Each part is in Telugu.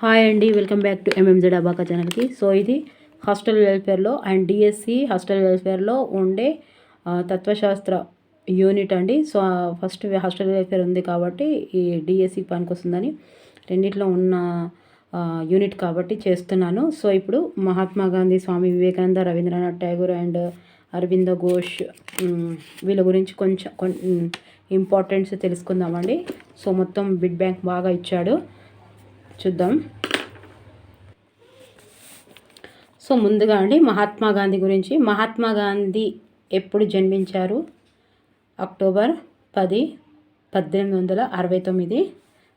హాయ్ అండి వెల్కమ్ బ్యాక్ టు ఎంఎంజెడ్ అబాకా ఛానల్కి సో ఇది హాస్టల్ వెల్ఫేర్లో అండ్ డిఎస్సి హాస్టల్ వెల్ఫేర్లో ఉండే తత్వశాస్త్ర యూనిట్ అండి. సో ఫస్ట్ హాస్టల్ వెల్ఫేర్ ఉంది కాబట్టి ఈ డిఎస్సి పనికి వస్తుందని రెండిట్లో ఉన్న యూనిట్ కాబట్టి చేస్తున్నాను. సో ఇప్పుడు మహాత్మా గాంధీ స్వామి వివేకానంద రవీంద్రనాథ్ ఠాగూర్ అండ్ అరవింద ఘోష్ వీళ్ళ గురించి కొంచెం కొన్ ఇంపార్టెన్స్ తెలుసుకుందామండి. సో మొత్తం బిడ్ బ్యాంక్ బాగా ఇచ్చాడు. చూద్దాం. సో ముందుగా అండి మహాత్మా గాంధీ గురించి. మహాత్మా గాంధీ ఎప్పుడు జన్మించారు? అక్టోబర్ పది పద్దెనిమిది వందల అరవై తొమ్మిది.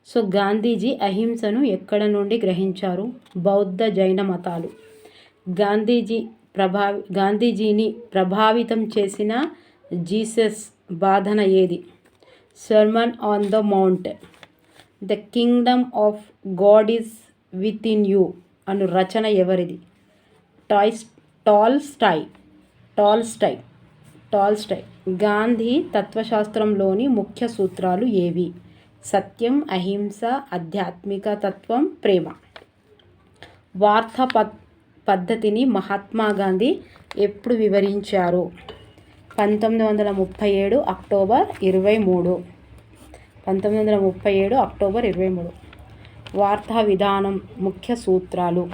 సో గాంధీజీ అహింసను ఎక్కడ నుండి గ్రహించారు? బౌద్ధ జైన మతాలు. గాంధీజీ ప్రభావి గాంధీజీని ప్రభావితం చేసిన జీసస్ బాధన ఏది? Sermon on the mount. The kingdom of God is within you అను రచన ఎవరిది? టాయ్స్ Tolstoy Tolstoy Tolstoy Gandhi తత్వశాస్త్రంలోని ముఖ్య సూత్రాలు ఏవి? సత్యం అహింస ఆధ్యాత్మిక తత్వం ప్రేమ. వార్తా పద్ధతిని మహాత్మా గాంధీ ఎప్పుడు వివరించారు? పంతొమ్మిది వందల ముప్పై ఏడు అక్టోబర్ ఇరవై మూడు. పంతొమ్మిది వందల ముప్పై ఏడు అక్టోబర్ ఇరవై మూడు. వార్తా విధానం ముఖ్య సూత్రాలు.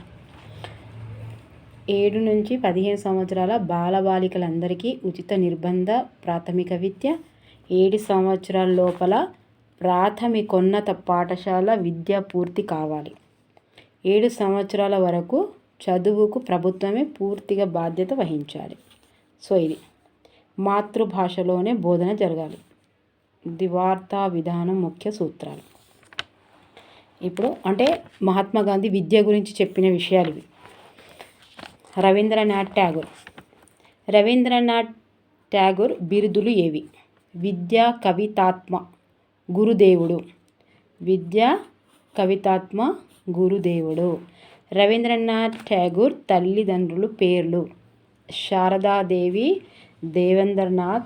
ఏడు నుంచి పదిహేను సంవత్సరాల బాలబాలికలందరికీ ఉచిత నిర్బంధ ప్రాథమిక విద్య ఏడు సంవత్సరాల లోపల ప్రాథమికోన్నత పాఠశాల విద్య పూర్తి కావాలి. ఏడు సంవత్సరాల వరకు చదువుకు ప్రభుత్వమే పూర్తిగా బాధ్యత వహించాలి. సో ఇది. మాతృభాషలోనే బోధన జరగాలి. దివార్తా విధానం ముఖ్య సూత్రాలు. ఇప్పుడు అంటే మహాత్మా గాంధీ విద్య గురించి చెప్పిన విషయాలు ఇవి. రవీంద్రనాథ్ ట్యాగూర్ రవీంద్రనాథ్ ట్యాగూర్ బిరుదులు ఏవి? విద్య కవితాత్మ గురుదేవుడు. విద్య కవితాత్మ గురుదేవుడు. రవీంద్రనాథ్ ట్యాగూర్ తల్లిదండ్రులు పేర్లు. శారదాదేవి దేవేంద్రనాథ్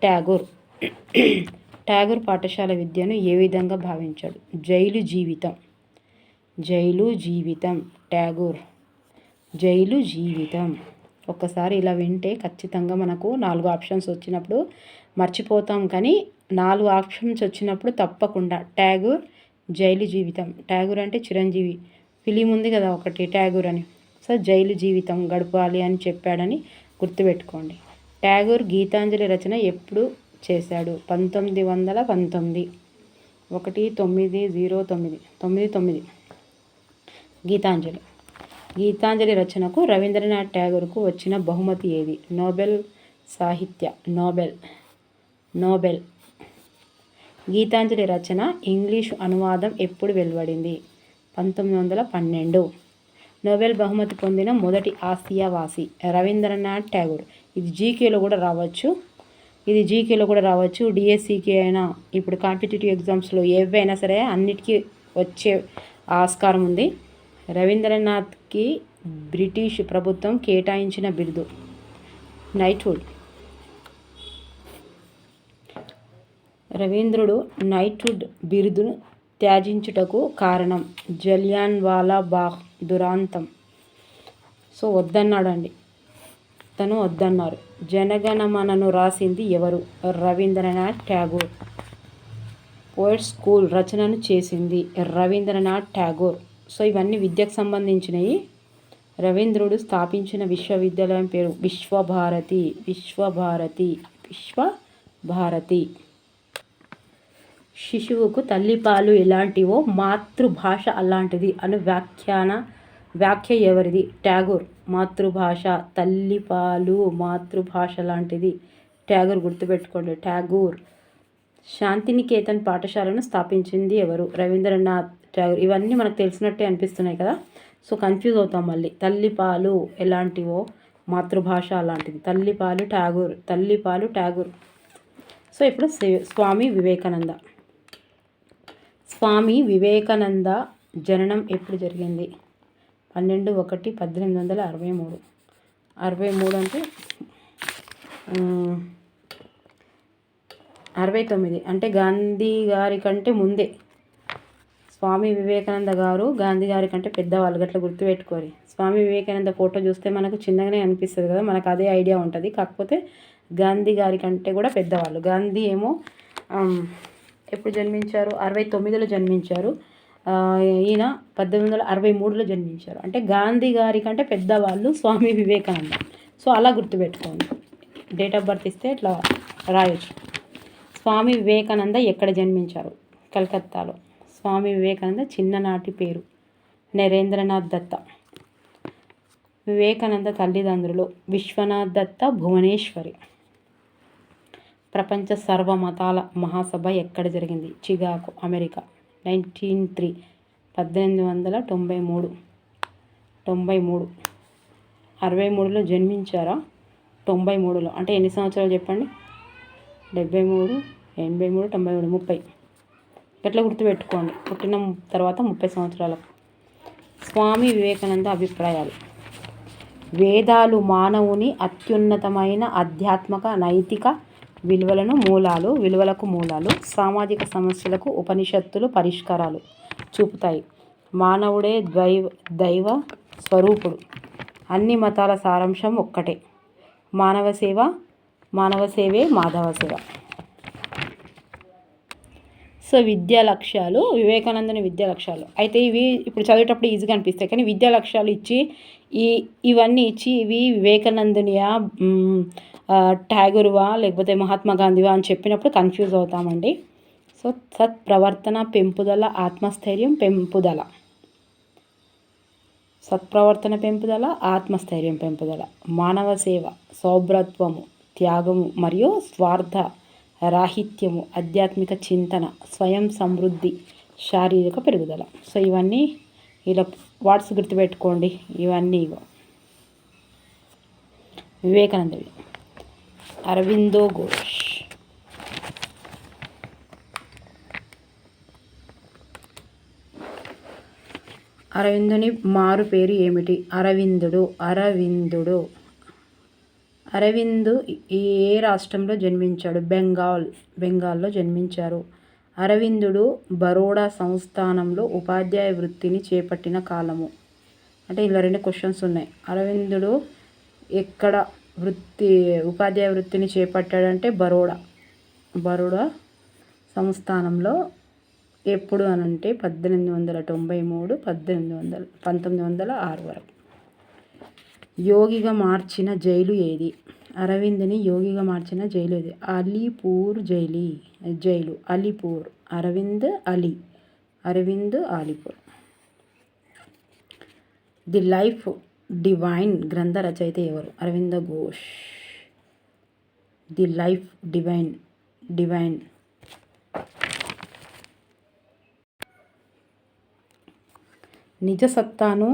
ట్యాగూర్ ట్యాగూర్ పాఠశాల విద్యను ఏ విధంగా భావించాడు? జైలు జీవితం. జైలు జీవితం ట్యాగూర్ జైలు జీవితం. ఒక్కసారి ఇలా వింటే ఖచ్చితంగా మనకు నాలుగు ఆప్షన్స్ వచ్చినప్పుడు మర్చిపోతాం కానీ నాలుగు ఆప్షన్స్ వచ్చినప్పుడు తప్పకుండా ట్యాగూర్ జైలు జీవితం. ట్యాగూర్ అంటే చిరంజీవి. ఫిలిం ఉంది కదా ఒకటి ట్యాగూర్ అని. సో జైలు జీవితం గడపాలి అని చెప్పాడని గుర్తుపెట్టుకోండి. ట్యాగూర్ గీతాంజలి రచన ఎప్పుడు చేశాడు. పంతొమ్మిది వందల పంతొమ్మిది. ఒకటి తొమ్మిది జీరో తొమ్మిది. తొమ్మిది తొమ్మిది. గీతాంజలి. గీతాంజలి రచనకు రవీంద్రనాథ్ ట్యాగూర్కు వచ్చిన బహుమతి ఏది? నోబెల్ సాహిత్య నోబెల్ నోబెల్. గీతాంజలి రచన ఇంగ్లీషు అనువాదం ఎప్పుడు వెలువడింది? పంతొమ్మిది వందల పన్నెండు. నోబెల్ బహుమతి పొందిన మొదటి ఆసియావాసి రవీంద్రనాథ్ ట్యాగూర్. ఇది జీకేలో కూడా రావచ్చు. ఇది జీకేలో కూడా రావచ్చు. డిఎస్సికి అయినా ఇప్పుడు కాంపిటేటివ్ ఎగ్జామ్స్లో ఏవైనా సరే అన్నిటికీ వచ్చే ఆస్కారం ఉంది. రవీంద్రనాథ్కి బ్రిటిష్ ప్రభుత్వం కేటాయించిన బిరుదు. నైట్హుడ్ రవీంద్రుడు నైట్హుడ్ బిరుదును త్యాజించుటకు కారణం జలియాన్ వాలా బాగ్ దురాంతం. సో వద్దన్నాడండి. తను వద్దన్నారు. జనగణమనను రాసింది ఎవరు? రవీంద్రనాథ్ ట్యాగోర్ పోయిట్ స్కూల్ రచనను చేసింది రవీంద్రనాథ్ ట్యాగోర్ సో ఇవన్నీ విద్యకు సంబంధించినవి రవీంద్రుడు స్థాపించిన విశ్వవిద్యాలయం పేరు విశ్వభారతి. విశ్వభారతి. విశ్వభారతి. శిశువుకు తల్లిపాలు ఎలాంటివో మాతృభాష అలాంటిది అను వ్యాఖ్యాన వ్యాఖ్య ఎవరిది? ట్యాగూర్. మాతృభాష తల్లిపాలు మాతృభాష లాంటిది. ట్యాగూర్ గుర్తుపెట్టుకోండి. ట్యాగూర్. శాంతినికేతన్ పాఠశాలను స్థాపించింది ఎవరు? రవీంద్రనాథ్ ట్యాగూర్. ఇవన్నీ మనకు తెలిసినట్టే అనిపిస్తున్నాయి కదా? సో కన్ఫ్యూజ్ అవుతాం మళ్ళీ. తల్లిపాలు ఎలాంటివో? మాతృభాష అలాంటిది తల్లిపాలు ట్యాగూర్. తల్లిపాలు ట్యాగూర్. సో ఇప్పుడు స్వామి వివేకానంద. స్వామి వివేకానంద జననం ఎప్పుడు జరిగింది? పన్నెండు ఒకటి పద్దెనిమిది వందల అరవై మూడు. అరవై మూడు అంటే అరవై తొమ్మిది. అంటే గాంధీ గారి కంటే ముందే. స్వామి వివేకానంద గారు గాంధీ గారి కంటే పెద్దవాళ్ళు. గట్ల గుర్తుపెట్టుకోరి. స్వామి వివేకానంద ఫోటో చూస్తే మనకు చిన్నగానే అనిపిస్తుంది కదా. మనకు అదే ఐడియా ఉంటుంది. కాకపోతే గాంధీ గారి కంటే కూడా పెద్దవాళ్ళు. గాంధీ ఏమో ఎప్పుడు జన్మించారు? అరవై తొమ్మిదిలో జన్మించారు. ఈయన పద్దెనిమిది వందల అరవై మూడులో జన్మించారు. అంటే గాంధీ గారి కంటే పెద్దవాళ్ళు స్వామి వివేకానంద. సో అలా గుర్తుపెట్టుకోండి. డేట్ ఆఫ్ బర్త్ ఇస్తే ఇట్లా రాయొచ్చు. స్వామి వివేకానంద ఎక్కడ జన్మించారు? కలకత్తాలో. స్వామి వివేకానంద చిన్ననాటి పేరు. నరేంద్రనాథ్ దత్త. వివేకానంద తల్లిదండ్రులు విశ్వనాథ్ దత్త భువనేశ్వరి. ప్రపంచ సర్వమతాల మహాసభ ఎక్కడ జరిగింది? చిగాకు అమెరికా. నైన్టీన్ త్రీ పద్దెనిమిది వందల తొంభై మూడు తొంభై మూడు. అరవై మూడులో జన్మించారా? తొంభై మూడులో. అంటే ఎన్ని సంవత్సరాలు చెప్పండి? డెబ్బై మూడు ఎనభై మూడు తొంభై మూడు ముప్పై. ఎట్లా గుర్తుపెట్టుకోండి. పుట్టిన తర్వాత ముప్పై సంవత్సరాలకు స్వామి వివేకానంద అభిప్రాయాలు. వేదాలు మానవుని అత్యున్నతమైన ఆధ్యాత్మిక నైతిక విలువలను మూలాలు విలువలకు మూలాలు సామాజిక సమస్యలకు ఉపనిషత్తులు పరిష్కారాలు చూపుతాయి. మానవుడే ద్వైవ దైవ స్వరూపుడు. అన్ని మతాల సారాంశం ఒక్కటే. మానవ సేవ మానవ సేవే మాధవ సేవ. సో విద్యా లక్ష్యాలు వివేకానందని విద్యా లక్ష్యాలు. అయితే ఇవి ఇప్పుడు చదివేటప్పుడు ఈజీగా అనిపిస్తాయి. కానీ విద్యా లక్ష్యాలు ఇచ్చి ఈ ఇవన్నీ ఇచ్చి ఇవి వివేకానందునియా ట్యాగూర్వా లేకపోతే మహాత్మా గాంధీవా అని చెప్పినప్పుడు కన్ఫ్యూజ్ అవుతామండి. సో సత్ ప్రవర్తన పెంపుదల ఆత్మస్థైర్యం పెంపుదల. సత్ప్రవర్తన పెంపుదల ఆత్మస్థైర్యం పెంపుదల. మానవ సేవ సౌభ్రత్వము త్యాగము మరియు స్వార్థ రాహిత్యము ఆధ్యాత్మిక చింతన స్వయం సమృద్ధి శారీరక పెరుగుదల. సో ఇవన్నీ ఇలా వాట్స్ గుర్తుపెట్టుకోండి. ఇవన్నీ వివేకానందవి. అరవిందో ఘోష్. అరవిందుని మారు పేరు ఏమిటి? అరవిందుడు అరవిందుడు. అరవిందు ఏ రాష్ట్రంలో జన్మించాడు? బెంగాల్ బెంగాల్లో జన్మించారు. అరవిందుడు బరోడా సంస్థానంలో ఉపాధ్యాయ వృత్తిని చేపట్టిన కాలము. అంటే ఇలా రెండు క్వశ్చన్స్ ఉన్నాయి. అరవిందుడు ఎక్కడ వృత్తి ఉపాధ్యాయ వృత్తిని చేపట్టాడంటే బరోడా. బరోడా సంస్థానంలో ఎప్పుడు అనంటే పద్దెనిమిది వందల తొంభై మూడు పద్దెనిమిది వందల పంతొమ్మిది వందల ఆరు వరకు. యోగిగా మార్చిన జైలు ఏది? అరవింద్ని యోగిగా మార్చిన జైలు ఏది? Alipore జైలి jail Alipore Aurobindo Ali Aurobindo Alipore. The life divine గ్రంథ రచయిత ఎవరు? Aurobindo Ghosh. The life divine divine. నిజసత్తాను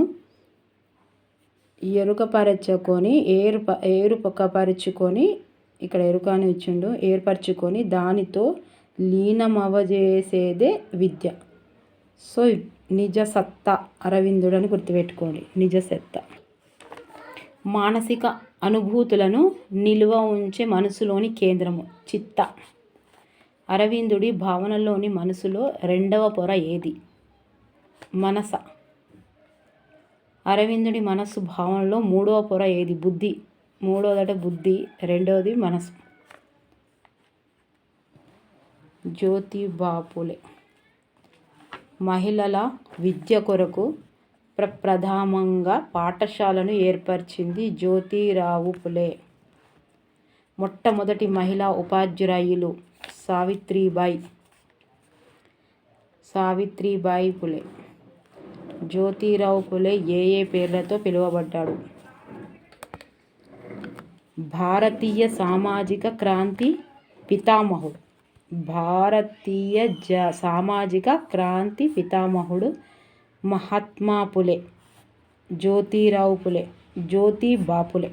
ఎరుకపరచుకొని ఏరు ఏరుపకపరుచుకొని ఇక్కడ ఎరుకని ఇచ్చిండు ఏర్పరచుకొని దానితో లీనమవజేసేదే విద్య. సో నిజసత్తా అరవిందుడు అని గుర్తుపెట్టుకోండి. నిజసత్తా. మానసిక అనుభూతులను నిలువ ఉంచే మనసులోని కేంద్రము చిత్త. అరవిందుడి భావనలోని మనసులో రెండవ పొర ఏది? మనస. అరవిందుడి మనస్సు భావనలో మూడవ పొర ఏది? బుద్ధి. మూడవదట బుద్ధి రెండవది మనసు జ్యోతి బాపులే మహిళల విద్య కొరకు ప్ర ప్రధానంగా పాఠశాలను ఏర్పరిచింది జ్యోతిరావు పులే మొట్టమొదటి మహిళా ఉపాధ్యాయులు సావిత్రిబాయి. సావిత్రిబాయి పులే. జ్యోతిరావు పులే ఏఏ పేర్లతో పిలువబడ్డాడు? భారతీయ సామాజిక క్రాంతి పితామహుడు. భారతీయ జ సామాజిక క్రాంతి పితామహుడు మహాత్మా పులే జ్యోతిరావు పులే జ్యోతి బాపులే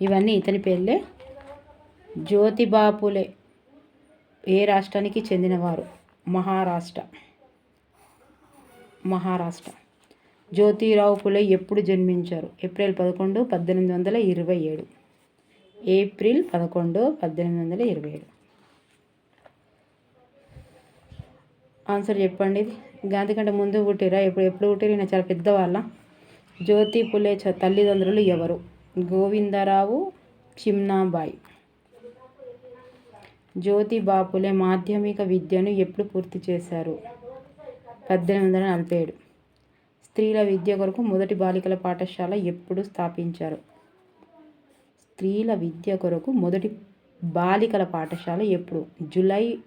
ఇవన్నీ ఇతని పేర్లే. జ్యోతిబాపులే ఏ రాష్ట్రానికి చెందినవారు? మహారాష్ట్ర. మహారాష్ట్ర. జ్యోతిరావు పులే ఎప్పుడు జన్మించారు? ఏప్రిల్ పదకొండు పద్దెనిమిది వందల ఇరవై ఏడు. ఏప్రిల్ పదకొండు పద్దెనిమిది వందల ఇరవై ఏడు. ఆన్సర్ చెప్పండి గాంధీ కంటే ముందు పుట్టిరా? ఎప్పుడు ఎప్పుడు పుట్టిరు? నేను చాలా పెద్దవాళ్ళ. జ్యోతి పులే చ తల్లిదండ్రులు ఎవరు? గోవిందరావు చిమ్నాబాయ్ జ్యోతి బాపులే మాధ్యమిక విద్యను ఎప్పుడు పూర్తి చేశారు? పద్దెనిమిది వందల నలభై ఏడు. స్త్రీల విద్య కొరకు మొదటి బాలికల పాఠశాల ఎప్పుడు స్థాపించారు. స్త్రీల విద్య కొరకు మొదటి బాలికల పాఠశాల ఎప్పుడు? జూలై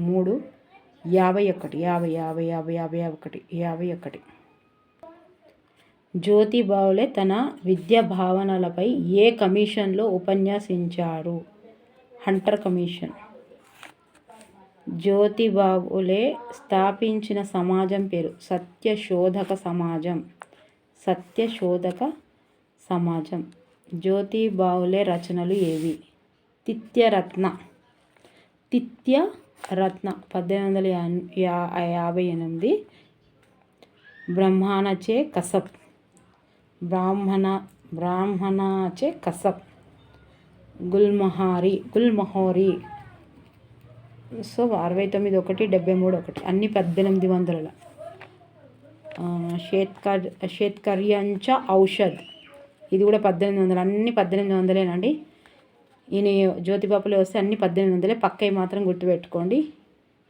మూడు యాభై ఒకటి యాభై యాభై యాభై యాభై ఒకటి యాభై ఒకటి. జ్యోతి బావులే తన విద్యా భావనలపై ఏ కమిషన్లో ఉపన్యాసించారు? Hunter commission. జ్యోతిబాబులే స్థాపించిన సమాజం పేరు. సత్యశోధక సమాజం. సత్యశోధక సమాజం. జ్యోతిబావులే రచనలు ఏవి? తిత్యరత్న. తిత్యరత్న పద్దెనిమిది వందల యా యాభై ఎనిమిది. బ్రహ్మాణచే కసబ్ బ్రాహ్మణ బ్రాహ్మణచే కసబ్ గుల్మహారి గుల్మహోరి. సో అరవై తొమ్మిది ఒకటి డెబ్బై మూడు ఒకటి అన్ని పద్దెనిమిది వందల షేత్కర్ షేత్కర్యంచ ఔషధ్. ఇది కూడా పద్దెనిమిది వందలు అన్ని పద్దెనిమిది వందలేనండి. ఈయన జ్యోతిబాపులో వస్తే అన్ని పద్దెనిమిది వందలే పక్కవి మాత్రం గుర్తుపెట్టుకోండి.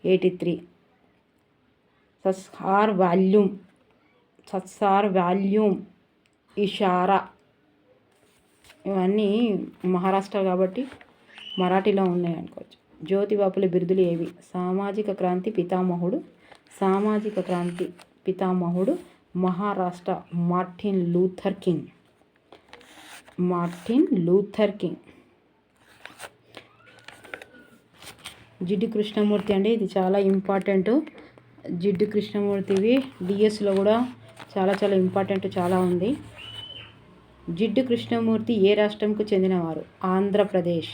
Eighty three. సస్హార్ వాల్యూమ్. సత్సార్ వాల్యూమ్. ఇషారా. ఇవన్నీ మహారాష్ట్ర కాబట్టి మరాఠీలో ఉన్నాయి అనుకోవచ్చు. జ్యోతిబాపుల బిరుదులు ఏవి? సామాజిక క్రాంతి పితామహుడు సామాజిక క్రాంతి పితామహుడు Maharashtra Martin Luther King. Martin Luther King. Jiddu Krishnamurti అండి ఇది చాలా ఇంపార్టెంట్. జిడ్డు కృష్ణమూర్తివి డిఎస్లో కూడా చాలా చాలా ఇంపార్టెంట్ చాలా ఉంది. జిడ్డు కృష్ణమూర్తి ఏ రాష్ట్రంకు చెందినవారు? ఆంధ్రప్రదేశ్.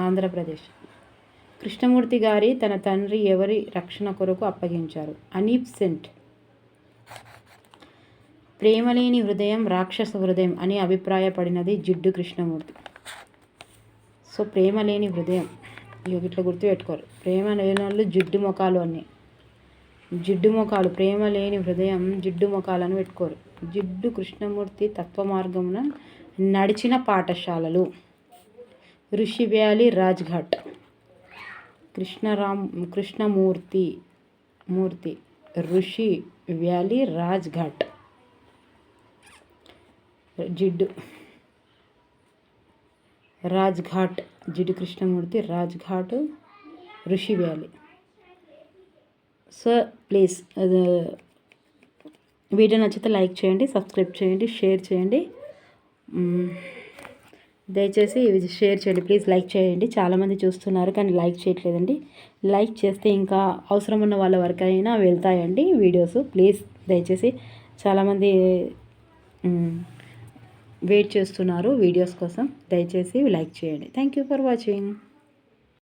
ఆంధ్రప్రదేశ్. కృష్ణమూర్తి గారి తన తండ్రి ఎవరి రక్షణ కొరకు అప్పగించారు? అనీప్ సెంట్. ప్రేమలేని హృదయం రాక్షస హృదయం అని అభిప్రాయపడినది జిడ్డు కృష్ణమూర్తి. సో ప్రేమ లేని హృదయం ఇట్లా గుర్తుపెట్టుకోరు. ప్రేమ లేని వాళ్ళు జిడ్డు ముఖాలు అన్నీ. జిడ్డు ముఖాలు ప్రేమ లేని హృదయం జిడ్డు ముఖాలను పెట్టుకోరు. జిడ్డు కృష్ణమూర్తి తత్వ మార్గమున నడిచిన పాఠశాలలు. Rishi Valley Rajghat. Krishnaram Krishnamurthy Murthy Rishi Valley Rajghat. Jiddu. Rajghat Jiddu Krishnamurti Rajghat Rishi Valley. So please video నచ్చితే లైక్ చేయండి సబ్స్క్రైబ్ చేయండి షేర్ చేయండి. దయచేసి ఇది షేర్ చేయండి. ప్లీజ్ లైక్ చేయండి. చాలామంది చూస్తున్నారు కానీ లైక్ చేయట్లేదండి. లైక్ చేస్తే ఇంకా అవసరం ఉన్న వాళ్ళ వరకైనా వెళ్తాయండి వీడియోస్. ప్లీజ్ దయచేసి చాలామంది వెయిట్ చేస్తున్నారు వీడియోస్ కోసం. దయచేసి లైక్ చేయండి. Thank you for watching.